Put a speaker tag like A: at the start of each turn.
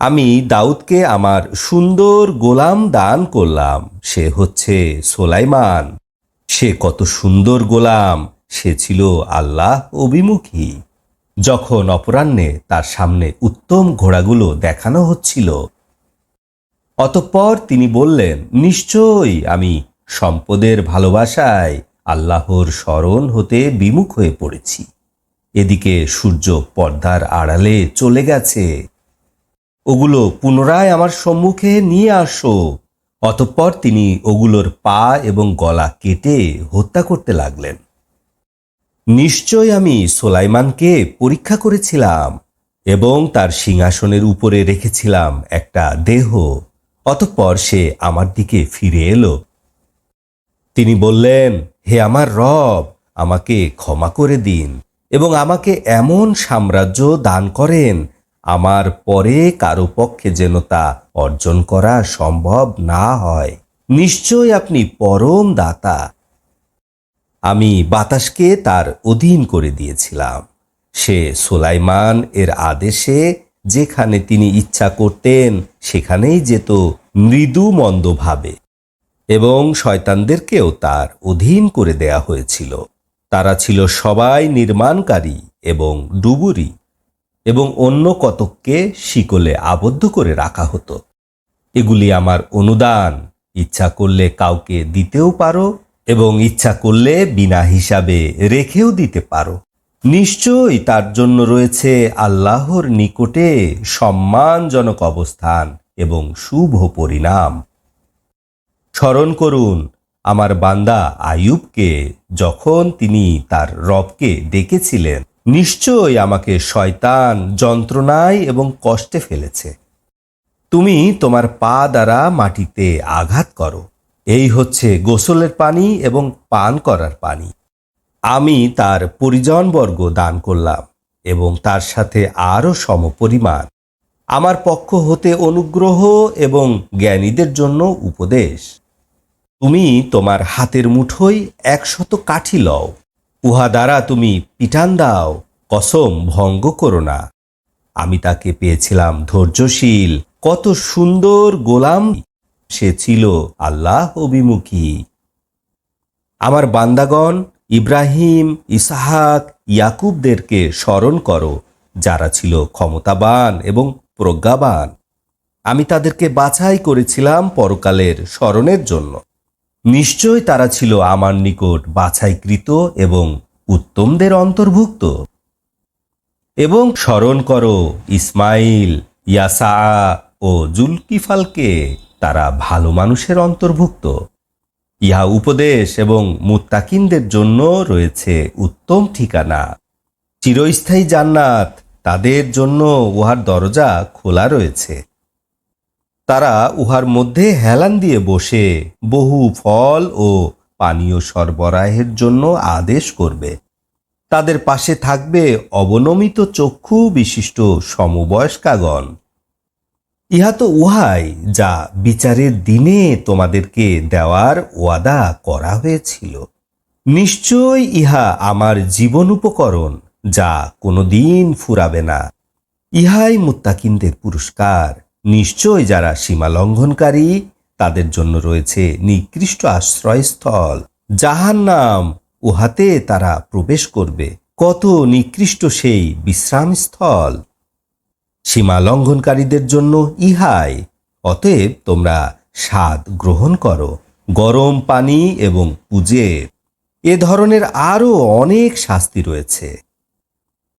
A: আমি দাউদকে আমার সুন্দর গোলাম দান করলাম। সে হচ্ছে সোলাইমান। সে কত সুন্দর গোলাম, সে ছিল আল্লাহ অভিমুখী। যখন অপরাহ্নে তার সামনে উত্তম ঘোড়াগুলো দেখানো হচ্ছিল, অতঃপর তিনি বললেন, নিশ্চয়ই আমি সম্পদের ভালোবাসায় আল্লাহর স্মরণ হতে বিমুখ হয়ে পড়েছি। এদিকে সূর্য পর্দার আড়ালে চলে গেছে। ওগুলো পুনরায় আমার সম্মুখে নিয়ে আসো। অতঃপর তিনি ওগুলোর পা এবং গলা কেটে হত্যা করতে লাগলেন। নিশ্চয় আমি সোলাইমানকে পরীক্ষা করেছিলাম এবং তার সিংহাসনের উপরে রেখেছিলাম একটা দেহ। অতঃপর সে আমার দিকে ফিরে এলো। তিনি বললেন, হে আমার রব, আমাকে ক্ষমা করে দিন এবং আমাকে এমন সাম্রাজ্য দান করেন আমার পরে কারও পক্ষে যেন তা অর্জন করা সম্ভব না হয়। নিশ্চয় আপনি পরম দাতা। আমি বাতাসকে তার অধীন করে দিয়েছিলাম। সে সোলাইমান এর আদেশে যেখানে তিনি ইচ্ছা করতেন, সেখানেই যেত মৃদু মন্দভাবে। এবং শয়তানদেরকেও তার অধীন করে দেয়া হয়েছিল। তারা ছিল সবাই নির্মাণকারী এবং ডুবুরি। এবং অন্য কতককে শিকলে আবদ্ধ করে রাখা হতো। এগুলি আমার অনুদান। ইচ্ছা করলে কাউকে দিতেও পারো এবং ইচ্ছা করলে বিনা হিসাবে রেখেও দিতে পারো। নিশ্চয়ই তার জন্য রয়েছে আল্লাহর নিকটে সম্মানজনক অবস্থান এবং শুভ পরিণাম। স্মরণ করুন, আমার বান্দা আয়ুবকে যখন তিনি তার রবকে ডেকেছিলেন নিশ্চয়ই আমাকে শয়তান যন্ত্রণায় এবং কষ্টে ফেলেছে। তুমি তোমার পা দ্বারা মাটিতে আঘাত করো। এই হচ্ছে গোসলের পানি এবং পান করার পানি। আমি তার পরিজনবর্গ দান করলাম এবং তার সাথে আরও সমপরিমাণ আমার পক্ষ হতে অনুগ্রহ এবং জ্ঞানীদের জন্য উপদেশ। তুমি তোমার হাতের মুঠোয় একশত কাঠি লও। উহা দ্বারা তুমি পিটান দাও, কসম ভঙ্গ করো না। আমি তাকে পেয়েছিলাম ধৈর্যশীল, কত সুন্দর গোলাম। সে ছিল আল্লাহ অভিমুখী। আমার বান্দাগণ, ইব্রাহিম, ইসাহাক, ইয়াকুবদেরকে স্মরণ করো, যারা ছিল ক্ষমতাবান এবং প্রজ্ঞাবান। আমি তাদেরকে বাছাই করেছিলাম পরকালের স্মরণের জন্য। নিশ্চয় তারা ছিল আমার নিকট বাছাইকৃত এবং উত্তমদের অন্তর্ভুক্ত। এবং স্মরণ করো, ইসমাইল, ইয়াসা ও জুলকিফালকে তারা ভালো মানুষের অন্তর্ভুক্ত। ইহা উপদেশ এবং মুত্তাকিনদের জন্য রয়েছে উত্তম ঠিকানা। চিরস্থায়ী জান্নাত, তাদের জন্য উহার দরজা খোলা রয়েছে। তারা উহার মধ্যে হেলান দিয়ে বসে বহু ফল ও পানীয় সরবরাহের জন্য আদেশ করবে। তাদের পাশে থাকবে অবনমিত চক্ষু বিশিষ্ট সমবয়স্কাগণ। ইহা তো উহাই যা বিচারের দিনে তোমাদেরকে দেওয়ার ওয়াদা করা হয়েছিল। নিশ্চয় ইহা আমার জীবন উপকরণ যা কোনোদিন ফুরাবে না। ইহাই মুত্তাকিনদের পুরস্কার। নিশ্চয় যারা সীমা লঙ্ঘনকারী, তাদের জন্য রয়েছে নিকৃষ্ট আশ্রয়স্থল। যাহার নাম উহাতে তারা প্রবেশ করবে। কত নিকৃষ্ট সেই বিশ্রামস্থল। সীমা লঙ্ঘনকারীদের জন্য ইহাই। অতএব তোমরা স্বাদ গ্রহণ করো। গরম পানি এবং পুজের এ ধরনের আরও অনেক শাস্তি রয়েছে।